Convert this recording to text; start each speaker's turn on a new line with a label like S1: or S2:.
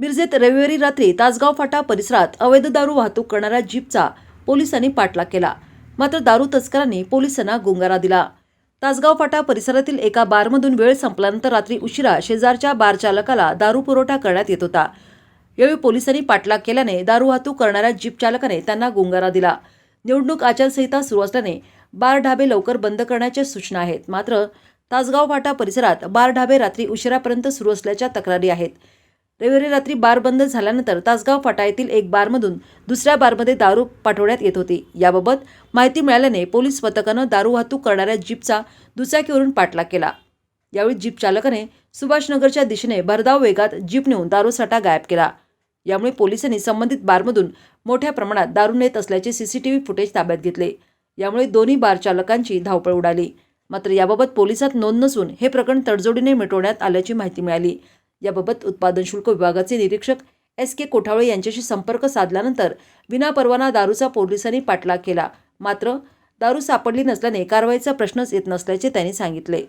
S1: मिरजेत रविवारी रात्री तासगाव फाटा परिसरात अवैध दारू वाहतूक करणाऱ्या जीपचा पोलिसांनी पाठलाग केला. मात्र दारू तस्करांनी पोलिसांना गुंगारा दिला. तासगाव फाटा परिसरातील एका बारमधून वेळ संपल्यानंतर रात्री उशिरा शेजारच्या बार चालकाला दारू पुरवठा करण्यात येत होता. यावेळी पोलिसांनी पाठलाग केल्याने दारू वाहतूक करणाऱ्या जीप चालकाने त्यांना गुंगारा दिला. निवडणूक आचारसंहिता सुरू असल्याने बार ढाबे लवकर बंद करण्याच्या सूचना आहेत. मात्र तासगाव फाटा परिसरात बार ढाबे रात्री उशिरापर्यंत सुरू असल्याच्या तक्रारी आहेत. रविवारी रात्री बार बंद झाल्यानंतर तासगाव फाटा येथील एक बारमधून दुसऱ्या बारमध्ये दारू पाठवण्यात येत होती. याबाबत माहिती मिळाल्याने पोलीस पथकानं दारू वाहतूक करणाऱ्या जीपचा दुचाकीवरून पाठलाग केला. यावेळी जीप चालकाने सुभाषनगरच्या दिशेने भरधाव वेगात जीप नेऊन दारूसाठा गायब केला. यामुळे पोलिसांनी संबंधित बारमधून मोठ्या प्रमाणात दारू नेत असल्याचे सीसीटीव्ही फुटेज ताब्यात घेतले. यामुळे दोन्ही बार चालकांची धावपळ उडाली. मात्र याबाबत पोलिसात नोंद नसून हे प्रकरण तडजोडीने मिटवण्यात आल्याची माहिती मिळाली. याबाबत उत्पादन शुल्क विभागाचे निरीक्षक एस के कोठावळे यांच्याशी संपर्क साधल्यानंतर विनापरवाना दारूचा पोलिसांनी पाठलाग केला. मात्र दारू सापडली नसल्याने कारवाईचा प्रश्नच येत नसल्याचे त्यांनी सांगितले.